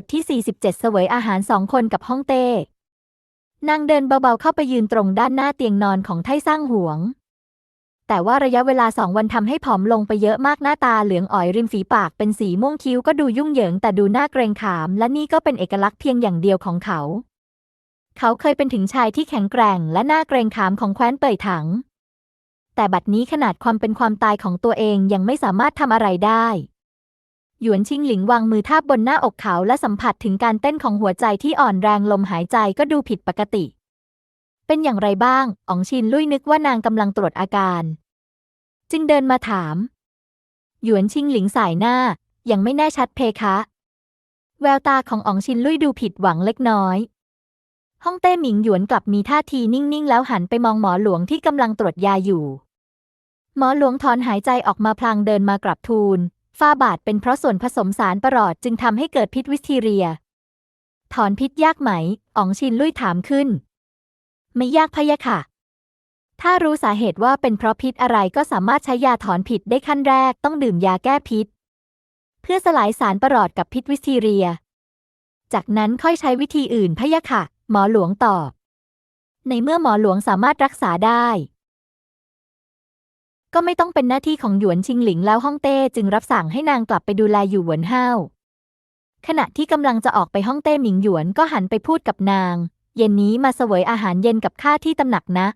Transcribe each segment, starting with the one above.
ทที่ 47 เสวยอาหารสองคนกับฮ่องเต้ นางเดินเบาๆเข้าไปยืนตรงด้านหน้าเตียงนอนของไท่สร้างหวง แต่ว่าระยะเวลาสองวันทำให้ผอมลงไปเยอะมากหน้าตาเหลืองอ๋อยริมฝีปากเป็นสีม่วงคิ้วก็ดูยุ่งเหยิงแต่ดูน่าเกรงขาม และนี่ก็เป็นเอกลักษณ์เพียงอย่างเดียวของเขา เขาเคยเป็นถึงชายที่แข็งแกร่ง และน่าเกรงขามของแคว้นเป่ยถัง แต่บัดนี้ขนาดความเป็นความตายของตัวเองยังไม่สามารถทำอะไรได้ หยวนชิงหลิงวางมือทาบบนหน้าอกเขาและสัมผัสถึงการเต้นของหัวใจที่อ่อนแรงลมหายใจก็ดูผิดปกติ เป็นอย่างไรบ้าง อ๋องชินลุยนึกว่านางกำลังตรวจอาการ จึงเดินมาถาม หยวนชิงหลิงสายหน้า ยังไม่แน่ชัดเพคะ แววตาของอ๋องชินลุยดูผิดหวังเล็กน้อยฮ่องเต้หมิงหยวนกลับมีท่าทีนิ่งๆ แล้วหันไปมองหมอหลวงที่กำลังตรวจยาอยู่ หมอหลวงถอนหายใจออกมาพลางเดินมากราบทูล ฝ้าบาดเป็นเพราะส่วนผสมสารประหลอดจึงทำให้เกิดพิษวิสทีเรีย ถอนพิษยากไหม อ๋องชินลุยถามขึ้น ไม่ยากพะยะค่ะ ถ้ารู้สาเหตุว่าเป็นเพราะพิษอะไรก็สามารถใช้ยาถอนพิษได้ขั้นแรกต้องดื่มยาแก้พิษ เพื่อสลายสารประหลอดกับพิษวิสทีเรีย จากนั้นค่อยใช้วิธีอื่นพะยะค่ะ หมอหลวงตอบ ในเมื่อหมอหลวงสามารถรักษาได้ ก็ไม่ต้องเป็นหน้าที่ของหยวนชิงหลิงแล้วฮ่องเต้จึงรับสั่งให้นางกลับไปดูแลอยู่หวนห้าวขณะที่กำลังจะออกไปฮ่องเต้หมิงหยวนก็หันไปพูดกับนาง เย็นนี้มาเสวยอาหารเย็นกับข้าที่ตำหนักนะ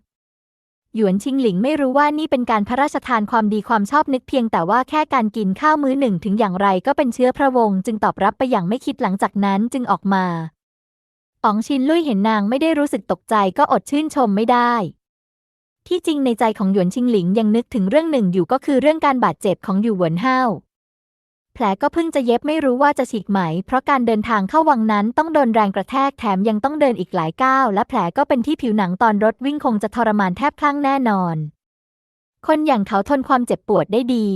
หยวนชิงหลิงไม่รู้ว่านี่เป็นการพระราชทานความดีความชอบนึกเพียงแต่ว่าแค่การกินข้าวมื้อหนึ่งถึงอย่างไรก็เป็นเชื้อพระวงศ์จึงตอบรับไปอย่างไม่คิดหลังจากนั้นจึงออกมาอ๋องชินลุยเห็นนางไม่ได้รู้สึกตกใจก็อดชื่นชมไม่ได้ ที่จริงในใจของหยวนชิงหลิงยังนึกถึงเรื่องหนึ่งอยู่ก็คือเรื่องการบาดเจ็บของอยู่หวนห้าวแผลก็เพิ่งจะเย็บไม่รู้ว่าจะฉีกไหม เพราะการเดินทางเข้าวังนั้นต้องโดนแรงกระแทกแถมยังต้องเดินอีกหลายก้าวและแผลก็เป็นที่ผิวหนังตอนรถวิ่งคงจะทรมานแทบคลั่งแน่นอน คนอย่างเขาทนความเจ็บปวดได้ดี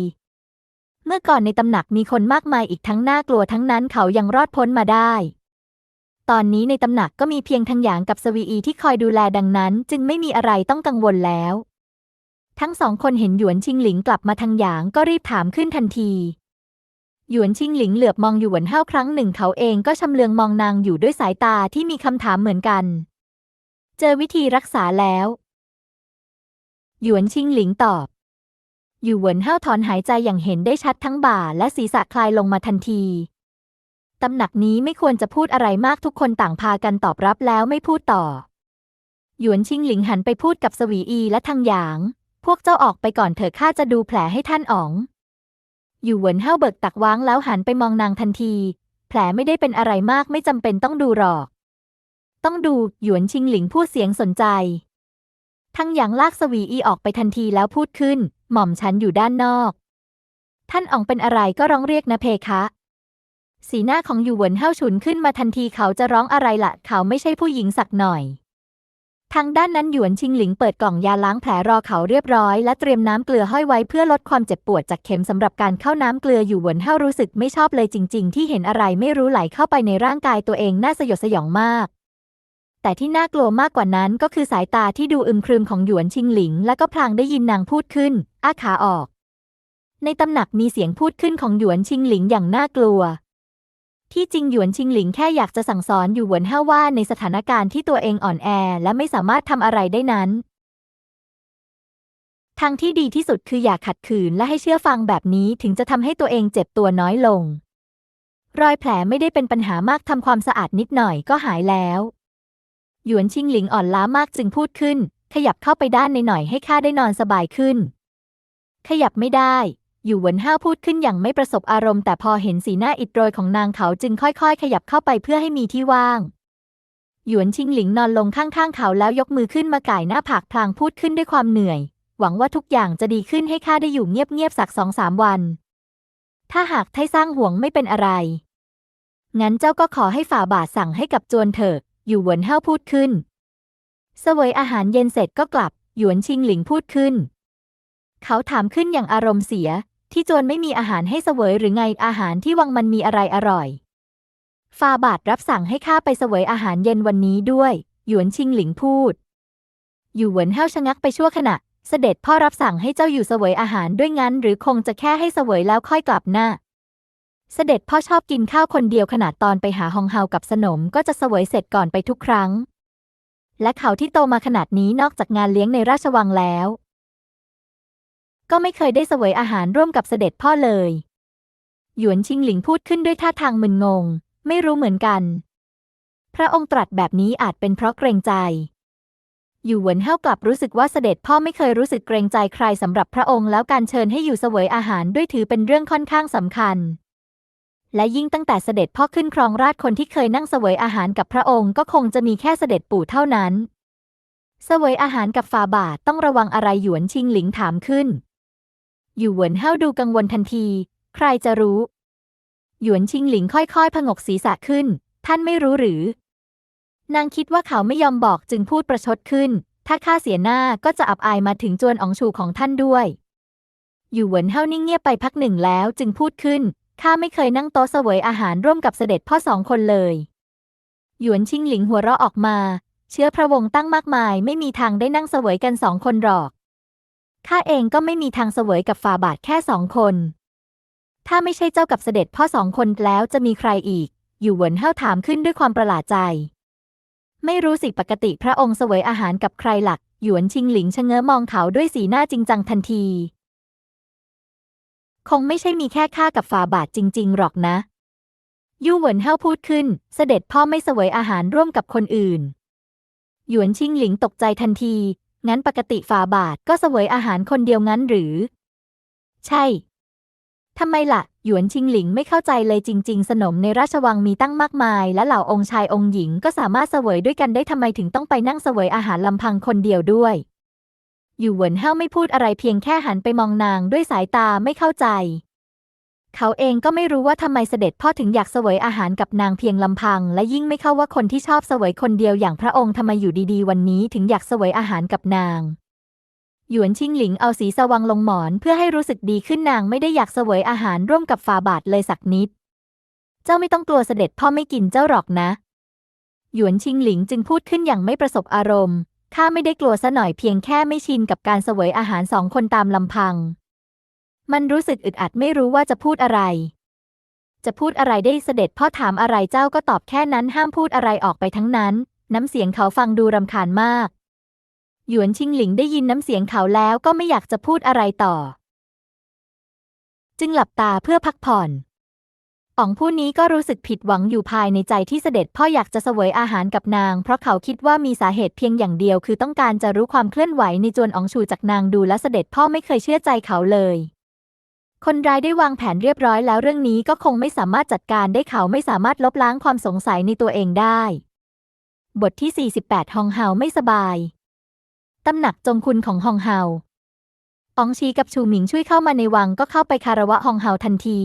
เมื่อก่อนในตำหนักมีคนมากมายอีกทั้งน่ากลัวทั้งนั้นเขายังรอดพ้นมาได้ ตอนนี้ในตำหนักก็มีเพียงทังหยางกับสวีอีที่คอยดูแลดังนั้น จึงไม่มีอะไรต้องกังวลแล้ว ทั้งสองคนเห็นหยวนชิงหลิงกลับมาทางหยางก็รีบถามขึ้นทันที หยวนชิงหลิงเหลือบมองอยู่หวนห้าวครั้งหนึ่งเขาเองก็ชำเลืองมองนางอยู่ด้วยสายตาที่มีคำถามเหมือนกัน เจอวิธีรักษาแล้ว หยวนชิงหลิงตอบอยู่หวนห้าวถอนหายใจอย่างเห็นได้ชัดทั้งบ่าและศีรษะคลายลงมาทันที ตำหนักนี้ไม่ควรจะพูดอะไรมากทุกคนต่างพากันตอบรับแล้วไม่พูดต่อ หยวนชิงหลิงหันไปพูดกับสวีอีและทางหยาง พวกเจ้าออกไปก่อนเถอะข้าจะดูแผลให้ท่านอ๋อง อยู่เหวินเฮาเบิกตักว้างแล้วหันไปมองนางทันที แผลไม่ได้เป็นอะไรมากไม่จำเป็นต้องดูหรอก ต้องดูหยวนชิงหลิงพูดเสียงสนใจ ทั้งหยางลากสวีอีออกไปทันทีแล้วพูดขึ้น หม่อมฉันอยู่ด้านนอก ท่านอ๋องเป็นอะไรก็ร้องเรียกนะเพคะ สีหน้าของอยู่เหวินเฮาฉุนขึ้นมาทันทีเขาจะร้องอะไรละ่ะ เขาไม่ใช่ผู้หญิงสักหน่อย ทางด้านนั้นหยวนชิงหลิงเปิดกล่องยาล้างแผลรอเขาเรียบร้อย และเตรียมน้ำเกลือห้อยไว้เพื่อลดความเจ็บปวดจากเข็มสำหรับการเข้าน้ำเกลืออยู่เหวินเฮารู้สึกไม่ชอบเลยจริง ๆ ที่เห็นอะไรไม่รู้ไหลเข้าไปในร่างกายตัวเองน่าสยดสยองมากแต่ที่น่ากลัวมากกว่านั้นก็คือสายตาที่ดูอึมครึมของหยวนชิงหลิง และก็พลางได้ยินนางพูดขึ้น อ้าขาออก ในตำหนักมีเสียงพูดขึ้นของหยวนชิงหลิงอย่างน่ากลัว ที่จริงหยวนชิงหลิงแค่อยากจะสั่งสอนอยู่หวนเฮาว่าในสถานการณ์ที่ตัวเองอ่อนแอและไม่สามารถทำอะไรได้นั้น ทางที่ดีที่สุดคืออย่าขัดขืนและให้เชื่อฟังแบบนี้ถึงจะทำให้ตัวเองเจ็บตัวน้อยลง รอยแผลไม่ได้เป็นปัญหามากทำความสะอาดนิดหน่อยก็หายแล้ว หยวนชิงหลิงอ่อนล้ามากจึงพูดขึ้น ขยับเข้าไปด้านในหน่อยให้ข้าได้นอนสบายขึ้น ขยับไม่ได้ อยู่หวนห้าพูดขึ้นอย่างไม่ประสบอารมณ์แต่พอเห็นสีหน้าอิดโรยของนางเขาจึงค่อยๆ ขยับเข้าไปเพื่อให้มีที่ว่าง หยวนชิงหลิงนอนลงข้างๆเขาแล้วยกมือขึ้นมาก่ายหน้าผากพลางพูดขึ้นด้วยความเหนื่อย หวังว่าทุกอย่างจะดีขึ้นให้ข้าได้อยู่เงียบๆสักสองสามวัน ถ้าหากไทสร้างห่วงไม่เป็นอะไร งั้นเจ้าก็ขอให้ฝ่าบาทสั่งให้กับจวนเถิดอยู่หวนห้าพูดขึ้นเสวยอาหารเย็นเสร็จก็กลับ หยวนชิงหลิงพูดขึ้น เขาถามขึ้นอย่างอารมณ์เสีย ที่จวนไม่มีอาหารให้เสวยหรือไงอาหารที่วังมันมีอะไรอร่อย ฟาบาทรับสั่งให้ข้าไปเสวยอาหารเย็นวันนี้ด้วย หยวนชิงหลิงพูด อยู่เหวินเฮาชะงักไปชั่วขณะ เสด็จพ่อรับสั่งให้เจ้าอยู่เสวยอาหารด้วยงั้น หรือคงจะแค่ให้เสวยแล้วค่อยกลับหน้า เสด็จพ่อชอบกินข้าวคนเดียวขนาดตอนไปหาฮองเฮากับสนมก็จะเสวยเสร็จก่อนไปทุกครั้ง และเขาที่โตมาขนาดนี้นอกจากงานเลี้ยงในราชวังแล้ว ก็ไม่เคยได้เสวยอาหารร่วมกับเสด็จพ่อเลย หยวนชิงหลิงพูดขึ้นด้วยท่าทางมึนงง ไม่รู้เหมือนกัน พระองค์ตรัสแบบนี้อาจเป็นเพราะเกรงใจ อยู่หวนเฮากลับรู้สึกว่าเสด็จพ่อไม่เคยรู้สึกเกรงใจใครสำหรับพระองค์แล้วการเชิญให้อยู่เสวยอาหารด้วยถือเป็นเรื่องค่อนข้างสำคัญและยิ่งตั้งแต่เสด็จพ่อขึ้นครองราชคนที่เคยนั่งเสวยอาหารกับพระองค์ก็คงจะมีแค่เสด็จปู่เท่านั้น เสวยอาหารกับฟาบาทต้องระวังอะไรหยวนชิงหลิงถามขึ้น อยู่หวนเฮาดูกังวลทันที ใครจะรู้ หยวนชิงหลิงค่อยๆ ผงกศีรษะขึ้น ท่านไม่รู้หรือ นางคิดว่าเขาไม่ยอมบอกจึงพูดประชดขึ้น ถ้าข้าเสียหน้าก็จะอับอายมาถึงจวนอองชูของท่านด้วย อยู่หวนเฮานิ่งเงียบไปพักหนึ่งแล้วจึงพูดขึ้น ข้าไม่เคยนั่งโต๊ะเสวยอาหารร่วมกับเสด็จพ่อสองคนเลย หยวนชิงหลิงหัวเราะออกมา เชื้อพระวงศ์ตั้งมากมาย ไม่มีทางได้นั่งเสวยกันสองคนหรอก ข้าเองก็ไม่มีทางเสวยกับฟาบาทแค่สองคน ถ้าไม่ใช่เจ้ากับเสด็จพ่อสองคนแล้วจะมีใครอีก อยู่เหวินเฮาถามขึ้นด้วยความประหลาดใจ ไม่รู้สิปกติพระองค์เสวยอาหารกับใครหลัก หยวนชิงหลิงชะเง้อมองเขาด้วยสีหน้าจริงจังทันที คงไม่ใช่มีแค่ข้ากับฟาบาทจริง ๆ หรอกนะยู่เหวินเฮาพูดขึ้น เสด็จพ่อไม่เสวยอาหารร่วมกับคนอื่น หยวนชิงหลิงตกใจทันที งั้นปกติฟาบาทก็เสวยอาหารคนเดียวงั้นหรือ ใช่ทำไมละ่ะ หยวนชิงหลิงไม่เข้าใจเลยจริง ๆ สนมในราชวังมีตั้งมากมาย และเหล่าองค์ชายองค์หญิงก็สามารถเสวยด้วยกันได้ทำไมถึงต้องไปนั่งเสวยอาหารลำพังคนเดียวด้วยอยู่เหวินเฮาไม่พูดอะไรเพียงแค่หันไปมองนางด้วยสายตาไม่เข้าใจ เขาเองก็ไม่รู้ว่าทำไมเสด็จพ่อถึงอยากเสวยอาหารกับนางเพียงลำพัง และยิ่งไม่เข้าว่าคนที่ชอบเสวยคนเดียวอย่างพระองค์ทำไมอยู่ดีๆ วันนี้ถึงอยากเสวยอาหารกับนาง หยวนชิงหลิงเอาสีสว่างลงหมอนเพื่อให้รู้สึกดีขึ้นนางไม่ได้อยากเสวยอาหารร่วมกับฟาบาทเลยสักนิด เจ้าไม่ต้องกลัวเสด็จพ่อไม่กินเจ้าหรอกนะ หยวนชิงหลิงจึงพูดขึ้นอย่างไม่ประสบอารมณ์ข้าไม่ได้กลัวซะหน่อยเพียงแค่ไม่ชินกับการเสวยอาหารสองคนตามลำพัง มันรู้สึกอึดอัดไม่รู้ว่าจะพูดอะไร จะพูดอะไรได้เสด็จพ่อถามอะไรเจ้าก็ตอบแค่นั้นห้ามพูดอะไรออกไปทั้งนั้น น้ำเสียงเขาฟังดูรำคาญมาก หยวนชิงหลิงได้ยินน้ำเสียงเขาแล้วก็ไม่อยากจะพูดอะไรต่อ จึงหลับตาเพื่อพักผ่อนอ๋องผู้นี้ก็รู้สึกผิดหวังอยู่ภายในใจที่เสด็จพ่ออยากจะเสวยอาหารกับนาง เพราะเขาคิดว่ามีสาเหตุเพียงอย่างเดียว คือต้องการจะรู้ความเคลื่อนไหวในจวนอ๋องชูจากนางดูและเสด็จพ่อไม่เคยเชื่อใจเขาเลย คนร้ายได้วางแผนเรียบร้อยแล้วเรื่องนี้ก็คงไม่สามารถจัดการได้เขาไม่สามารถลบล้างความสงสัยในตัวเองได้ บทที่ 48 ฮองเฮาไม่สบาย ตำหนักจงคุณของฮองเฮาอองชีกับชูหมิงช่วยเข้ามาในวังก็เข้าไปคารวะฮองเฮาทันที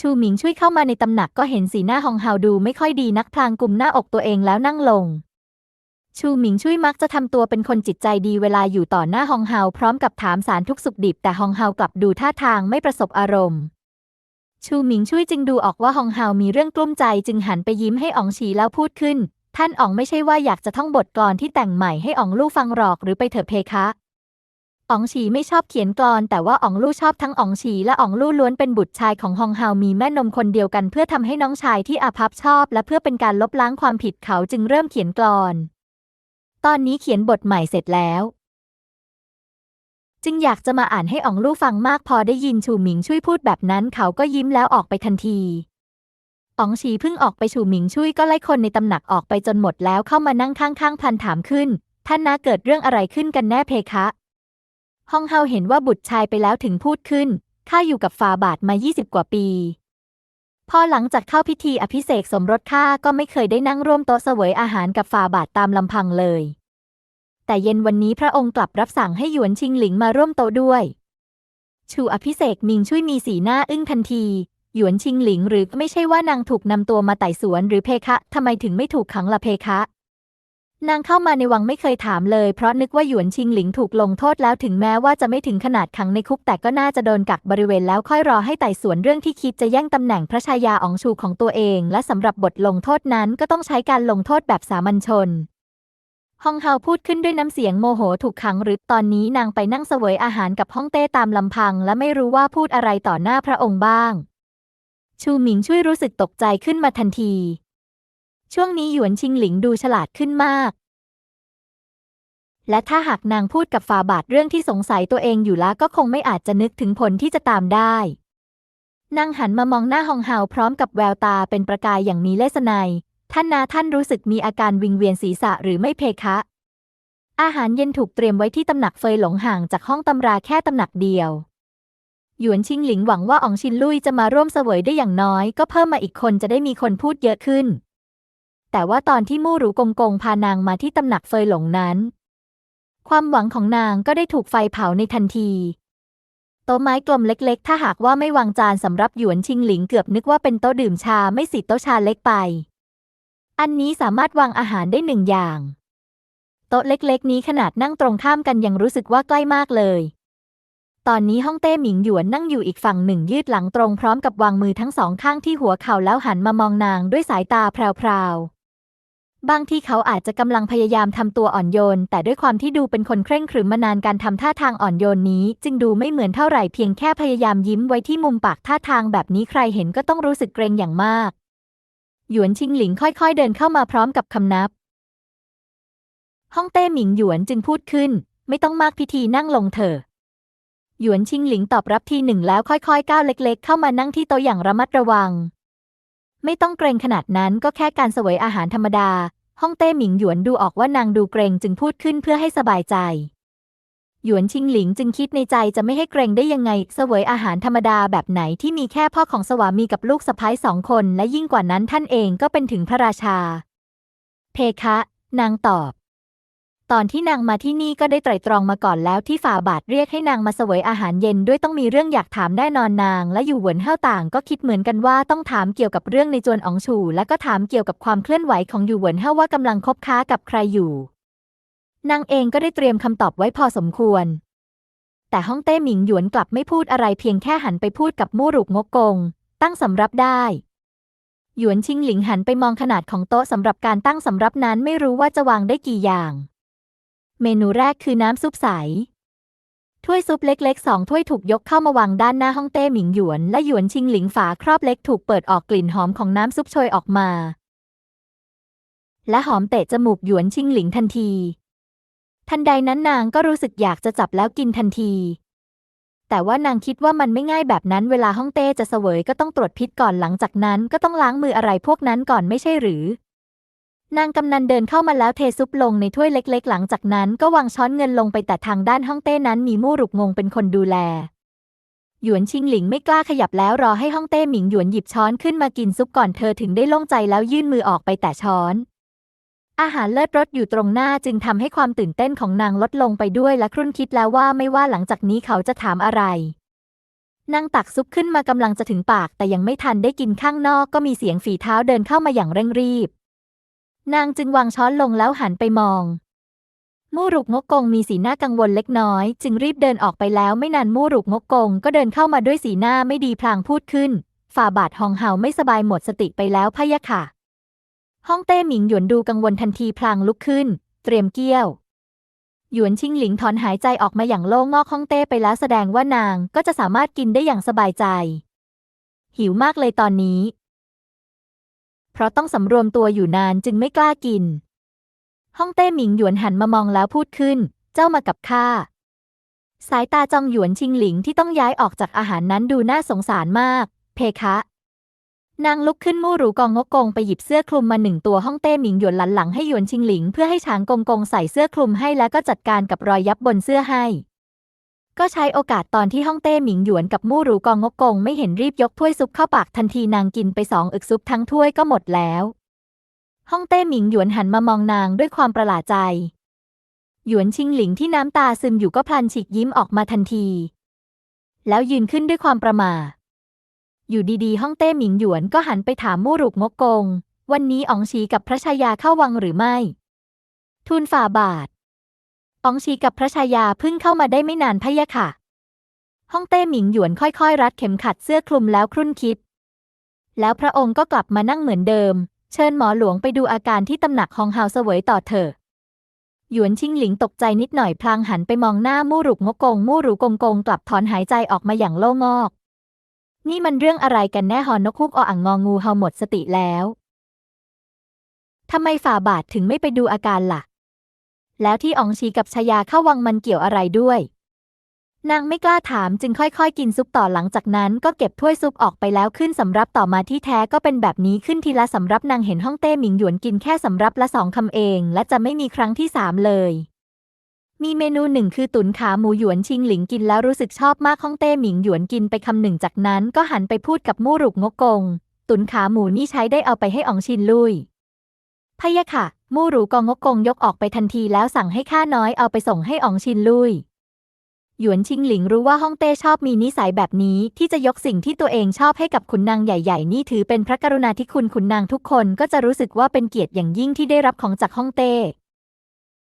ชูหมิงช่วยเข้ามาในตำหนักก็เห็นสีหน้าฮองเฮาดูไม่ค่อยดีนักพลางกลุ่มหน้าอกตัวเองแล้วนั่งลง ชูหมิงช่วยมักจะทำตัวเป็นคนจิตใจดีเวลาอยู่ต่อหน้าฮองเฮาพร้อมกับถามสารทุกสุขดิบแต่ฮองเฮากลับดูท่าทางไม่ประสบอารมณ์ ชูหมิงช่วยจึงดูออกว่าฮองเฮามีเรื่องกลุ้มใจจึงหันไปยิ้มให้อ๋องฉีแล้วพูดขึ้น ท่านอ๋องไม่ใช่ว่าอยากจะท่องบทกลอนที่แต่งใหม่ให้อ๋องลู่ฟังหรอกหรือไปเถอะเพคะอ๋องฉีไม่ชอบเขียนกลอน แต่ว่าอ๋องลู่ชอบทั้งอ๋องฉีและอ๋องลู่ล้วนเป็นบุตรชายของฮองเฮามีแม่นมคนเดียวกันเพื่อทำให้น้องชายที่อาภัพชอบ และเพื่อเป็นการลบล้างความผิดเขาจึงเริ่มเขียนกลอน ตอนนี้เขียนบทใหม่เสร็จแล้ว จึงอยากจะมาอ่านให้อองลู่ฟังมากพอได้ยินชูหมิงช่วยพูดแบบนั้นเขาก็ยิ้มแล้วออกไปทันทีอ๋องฉีเพิ่งออกไปชูหมิงช่วยก็ไล่คนในตำหนักออกไปจนหมดแล้วเข้ามานั่งข้างๆพันถามขึ้น ท่านนาเกิดเรื่องอะไรขึ้นกันแน่เพคะฮองเฮาเห็นว่าบุตรชายไปแล้วถึงพูดขึ้นข้าอยู่กับฟาบาทมา 20 กว่าปี พอหลังจากเข้าพิธีอภิเษกสมรสข้าก็ไม่เคยได้นั่งร่วมโต๊ะเสวยอาหารกับฝ่าบาทตามลำพังเลย แต่เย็นวันนี้พระองค์กลับรับสั่งให้หยวนชิงหลิงมาร่วมโต๊ะด้วย ชูอภิเษกมิงช่วยมีสีหน้าอึ้งทันที หยวนชิงหลิงหรือไม่ใช่ว่านางถูกนำตัวมาไต่สวนหรือเพคะทำไมถึงไม่ถูกขังละเพคะ นางเข้ามาในวังไม่เคยถามเลย เพราะนึกว่าหยวนชิงหลิงถูกลงโทษแล้วถึงแม้ว่าจะไม่ถึงขนาดขังในคุก แต่ก็น่าจะโดนกักบริเวณแล้วค่อยรอให้ไต่สวนเรื่องที่คิดจะแย่งตำแหน่งพระชายาอองชูของตัวเอง และสำหรับบทลงโทษนั้นก็ต้องใช้การลงโทษแบบสามัญชนฮองเฮาพูดขึ้นด้วยน้ำเสียงโมโหถูกขังหรือตอนนี้นางไปนั่งเสวยอาหารกับฮ่องเต้ตามลำพัง และไม่รู้ว่าพูดอะไรต่อหน้าพระองค์บ้าง ชูหมิงช่วยรู้สึกตกใจขึ้นมาทันที ช่วงนี้หยวนชิงหลิงดูฉลาดขึ้นมาก และถ้าหากนางพูดกับฝาบาทเรื่องที่สงสัยตัวเองอยู่แล้วก็คงไม่อาจจะนึกถึงผลที่จะตามได้ นางหันมามองหน้าฮองเฮาพร้อมกับแววตาเป็นประกายอย่างมีเลสไนยท่านนาท่านรู้สึกมีอาการวิงเวียนศีรษะหรือไม่เพคะ อาหารเย็นถูกเตรียมไว้ที่ตำหนักเฟยหลงห่างจากห้องตำราแค่ตำหนักเดียวหยวนชิงหลิงหวังว่าอองชินลุยจะมาร่วมเสวยได้อย่างน้อย ก็เพิ่มมาอีกคนจะได้มีคนพูดเยอะขึ้น แต่ว่าตอนที่มู่หรูกงกงพานางมาที่ตำหนักเฟยหลงนั้น ความหวังของนางก็ได้ถูกไฟเผาในทันที โต๊ะไม้กลมเล็กๆ ถ้าหากว่าไม่วางจานสำหรับหยวนชิงหลิงเกือบนึกว่าเป็นโต๊ะดื่มชาไม่สิโต๊ะชาเล็กไป อันนี้สามารถวางอาหารได้หนึ่งอย่าง โต๊ะเล็กๆ นี้ขนาดนั่งตรงข้ามกันยังรู้สึกว่าใกล้มากเลยตอนนี้ฮ่องเต้หมิงหยวนนั่งอยู่อีกฝั่งหนึ่งยืดหลังตรงพร้อมกับวางมือทั้งสองข้างที่หัวเข่าแล้วหันมามองนางด้วยสายตาแพรวๆ บางที่เขาอาจจะกำลังพยายามทำตัวอ่อนโยน แต่ด้วยความที่ดูเป็นคนเคร่งครึมมานานการทำท่าทางอ่อนโยนนี้ จึงดูไม่เหมือนเท่าไหร่เพียงแค่พยายามยิ้มไว้ที่มุมปากท่าทางแบบนี้ใครเห็นก็ต้องรู้สึกเกรงอย่างมาก หยวนชิงหลิงค่อยๆ เดินเข้ามาพร้อมกับคำนับ ฮ่องเต้หมิงหยวนจึงพูดขึ้น ไม่ต้องมากพิธีนั่งลงเถอะหยวนชิงหลิงตอบรับทีหนึ่งแล้วค่อยๆก้าวเล็ก ๆ เข้ามานั่งที่โต๊ะอย่างระมัดระวัง ไม่ต้องเกรงขนาดนั้นก็แค่การเสวยอาหารธรรมดา ฮ่องเต้หมิงหยวนดูออกว่านางดูเกรงจึงพูดขึ้นเพื่อให้สบายใจ หยวนชิงหลิงจึงคิดในใจจะไม่ให้เกรงได้ยังไง เสวยอาหารธรรมดาแบบไหนที่มีแค่พ่อของสวามีกับลูกสะพ้ายสองคน และยิ่งกว่านั้นท่านเองก็เป็นถึงพระราชา เพคะ นางตอบ ตอนที่นางมาที่นี่ก็ได้ไตร่ตรองมาก่อนแล้วที่ฝ่าบาทเรียกให้นางมาเสวยอาหารเย็นด้วยต้องมีเรื่องอยากถามแน่นอนนาง และอยู่เหวินเฮาต่างก็คิดเหมือนกันว่าต้องถามเกี่ยวกับเรื่องในจวนอองฉูและก็ถามเกี่ยวกับความเคลื่อนไหวของอยู่เหวินเฮาว่ากำลังคบค้ากับใครอยู่ นางเองก็ได้เตรียมคำตอบไว้พอสมควร แต่ฮ่องเต้หมิงหยวนกลับไม่พูดอะไรเพียงแค่หันไปพูดกับมู่หรุกงกกง ตั้งสำรับได้หยวนชิงหลิงหันไปมองขนาดของโต๊ะสำหรับการตั้งสำรับนั้นไม่รู้ว่าจะวางได้กี่อย่าง เมนูแรกคือน้ำซุปใส ถ้วยซุปเล็กๆสองถ้วยถูกยกเข้ามาวางด้านหน้าฮ่องเต้หมิงหยวนและหยวนชิงหลิงฝาครอบเล็กถูกเปิดออกกลิ่นหอมของน้ำซุปโชยออกมา และหอมเตะจมูกหยวนชิงหลิงทันที ทันใดนั้นนางก็รู้สึกอยากจะจับแล้วกินทันที แต่ว่านางคิดว่ามันไม่ง่ายแบบนั้นเวลาฮ่องเต้จะเสวยก็ต้องตรวจพิษก่อนหลังจากนั้นก็ต้องล้างมืออะไรพวกนั้นก่อนไม่ใช่หรือ นางกำนันเดินเข้ามาแล้วเทซุปลงในถ้วยเล็ก ๆ หลังจากนั้นก็วางช้อนเงินลงไปแต่ทางด้านฮ่องเต้นั้นมีมู่หรุกงงเป็นคนดูแล หยวนชิงหลิงไม่กล้าขยับแล้วรอให้ฮ่องเต้หมิงหยวนหยิบช้อนขึ้นมากินซุปก่อนเธอถึงได้โล่งใจแล้วยื่นมือออกไปแตะช้อน อาหารเลิศรสอยู่ตรงหน้าจึงทำให้ความตื่นเต้นของนางลดลงไปด้วยและครุ่นคิดแล้วว่าไม่ว่าหลังจากนี้เขาจะถามอะไรนางตักซุปขึ้นมากำลังจะถึงปากแต่ยังไม่ทันได้กินข้างนอกก็มีเสียงฝีเท้าเดินเข้ามาอย่างเร่งรีบ นางจึงวางช้อนลงแล้วหันไปมอง มู่รุกงกกงมีสีหน้ากังวลเล็กน้อย จึงรีบเดินออกไปแล้วไม่นานมู่รุกงกกงก็เดินเข้ามาด้วยสีหน้าไม่ดีพลางพูดขึ้น ฝ่าบาทหองเฮาไม่สบายหมดสติไปแล้วพะยะค่ะฮ่องเต้หมิงหยวนดูกังวลทันทีพลางลุกขึ้น เตรียมเกี้ยว หยวนชิงหลิงถอนหายใจออกมาอย่างโล่งงอกฮ่องเต้ไปแล้วแสดงว่านางก็จะสามารถกินได้อย่างสบายใจ หิวมากเลยตอนนี้ เพราะต้องสำรวมตัวอยู่นานจึงไม่กล้ากิน ฮ่องเต้หมิงหยวนหันมามองแล้วพูดขึ้น เจ้ามากับข้า สายตาจองหยวนชิงหลิงที่ต้องย้ายออกจากอาหารนั้นดูน่าสงสารมาก เพคะ นางลุกขึ้นมู่หรูกองงกกงไปหยิบเสื้อคลุมมาหนึ่งตัวฮ่องเต้หมิงหยวนหลันหลังให้หยวนชิงหลิงเพื่อให้ช้างกงกงใส่เสื้อคลุมให้แล้วก็จัดการกับรอยยับบนเสื้อให้ ก็ใช้โอกาสตอนที่ฮ่องเต้หมิงหยวนกับมู่หรูกองงกกงไม่เห็นรีบยกถ้วยซุปเข้าปากทันทีนางกินไปสองอึกซุปทั้งถ้วยก็หมดแล้วฮ่องเต้หมิงหยวนหันมามองนางด้วยความประหลาดใจ หยวนชิงหลิงที่น้ำตาซึมอยู่ก็พลันฉีกยิ้มออกมาทันที แล้วยืนขึ้นด้วยความประหม่าอยู่ดีๆฮ่องเต้หมิงหยวนก็หันไปถามมู่หรุกงกกง วันนี้อองชีกับพระชายาเข้าวังหรือไม่ ทูลฝ่าบาท อองชีกับพระชายาเพิ่งเข้ามาได้ไม่นานพะยะค่ะ ฮ่องเต้หมิงหยวนค่อยๆ รัดเข็มขัดเสื้อคลุมแล้วครุ่นคิด แล้วพระองค์ก็กลับมานั่งเหมือนเดิม เชิญหมอหลวงไปดูอาการที่ตำหนักฮองเฮาเสวยต่อเถอะหยวนชิงหลิงตกใจนิดหน่อยพลางหันไปมองหน้ามู่หรุกงกกงมู่หรูกงกงกลับถอนหายใจออกมาอย่างโล่งอก นี่มันเรื่องอะไรกันแน่หอนนกฮูกออ่างงองูเฮาหมดสติแล้วทำไมฝ่าบาทถึงไม่ไปดูอาการล่ะ แล้วที่อองชีกับชายาเข้าวังมันเกี่ยวอะไรด้วย นางไม่กล้าถามจึงค่อยๆ กินซุปต่อหลังจากนั้นก็เก็บถ้วยซุปออกไปแล้วขึ้นสำรับต่อมาที่แท้ก็เป็นแบบนี้ขึ้นทีละสำรับนางเห็นฮ่องเต้หมิงหยวนกินแค่สำรับละสองคำเอง และจะไม่มีครั้งที่สามเลยมีเมนูหนึ่งคือตุ๋นขาหมูหยวนชิงหลิงกินแล้วรู้สึกชอบมากฮ่องเต้หมิงหยวนกินไปคำหนึ่งจากนั้นก็หันไปพูดกับมู่หรุกงกง ตุ๋นขาหมูนี่ใช้ได้เอาไปให้อองชินลุย พะยะค่ะ มู่หรูกองงกกงยกออกไปทันทีแล้วสั่งให้ข้าน้อยเอาไปส่งให้อองชินลุย หยวนชิงหลิงรู้ว่าฮ่องเต้ชอบมีนิสัยแบบนี้ที่จะยกสิ่งที่ตัวเองชอบให้กับขุนนางใหญ่ๆ นี่ถือเป็นพระกรุณาธิคุณขุนนางทุกคนก็จะรู้สึกว่าเป็นเกียรติอย่างยิ่งที่ได้รับของจากฮ่องเต้